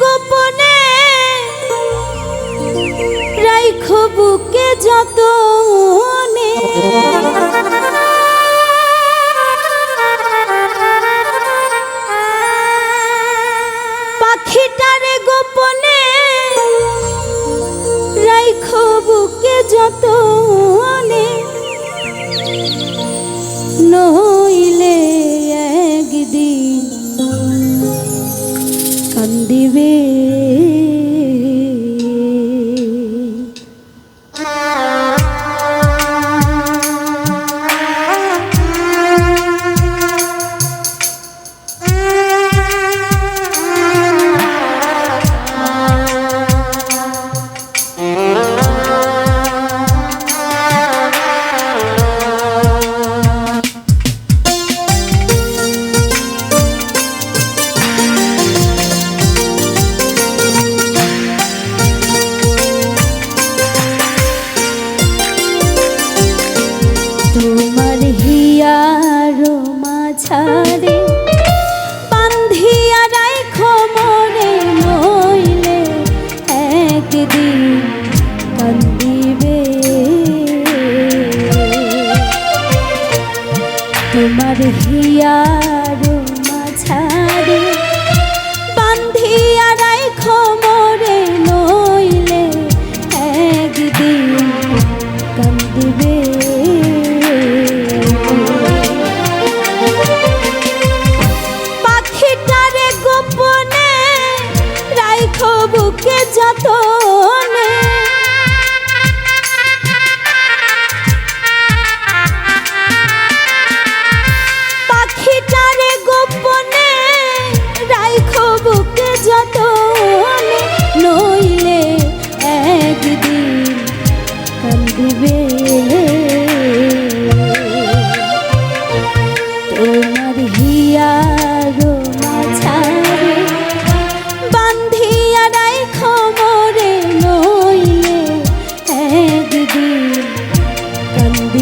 গোপনে রাইখ বুকে যত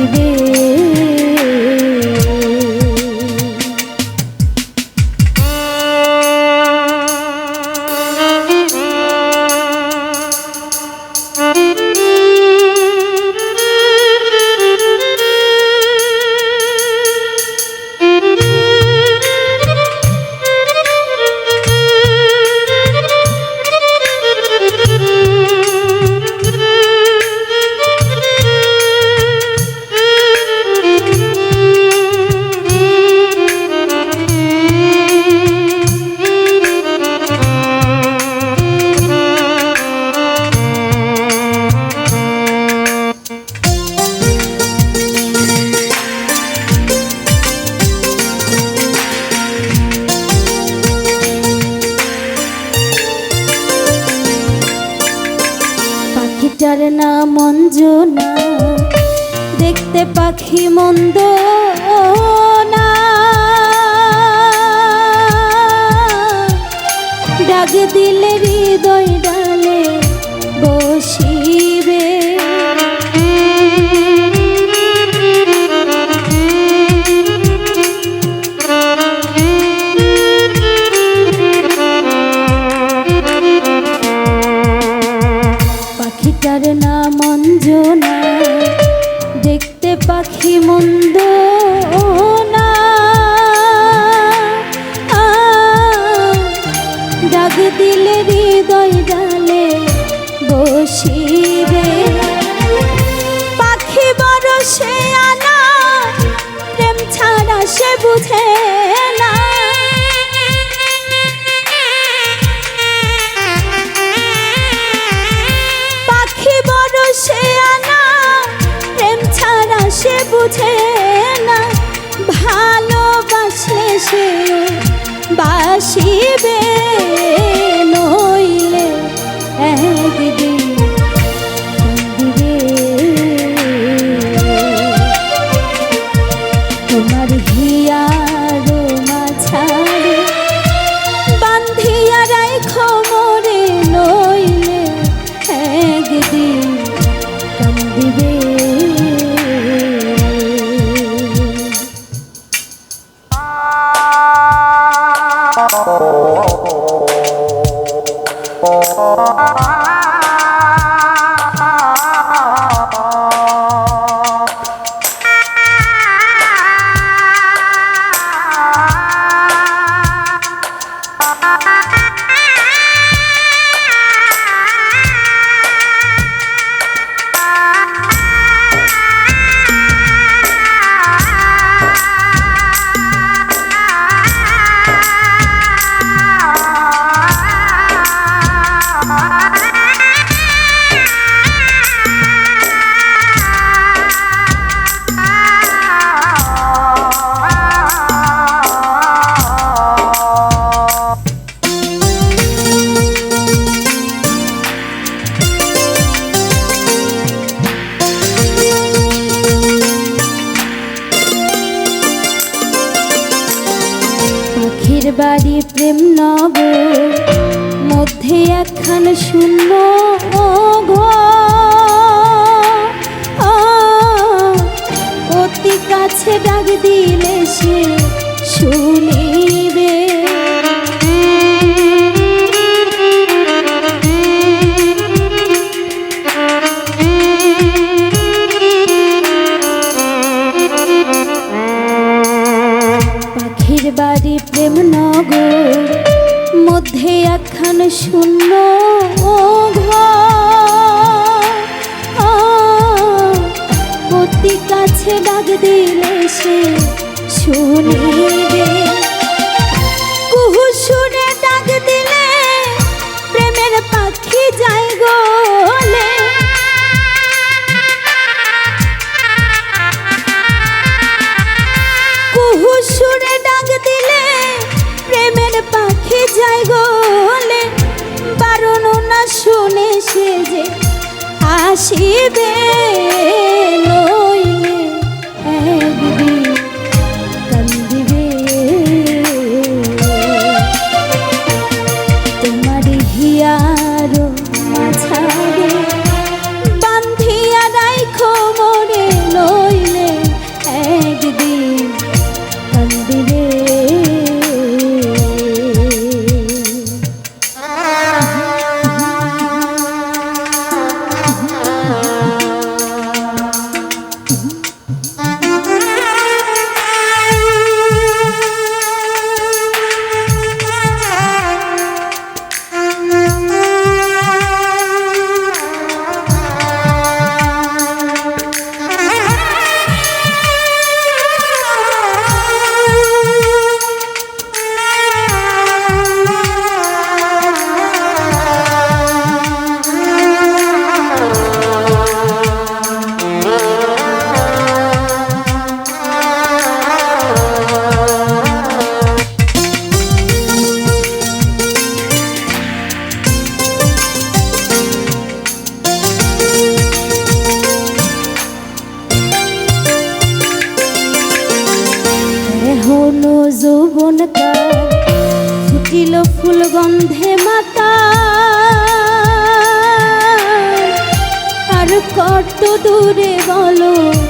ಕಿವಿದೆ সে আনা, প্রেম ছাড়া সে বুঝে না। পাখি বড় সে আনা, প্রেম ছাড়া সে বুঝে না। ভালোবাসে সে বাসিবে। পাখির বাড়ি প্রেম নব মধ্যে একখান শূন্য অতি কাছে ডাক দিলে সে শুনিবে অতি কাছে ডাক দিলে সে শুনিবে। কুহু শুনে ডাক দিলে প্রেমের পাখি যায় গোলে। কুহু সুরে ডাক দিলে প্রেমের পাখি যায় গোলে। বারণ না শুনে সে যে আসিবে ফুটিল ফুল গন্ধে মাতা। আর কত দূরে বলো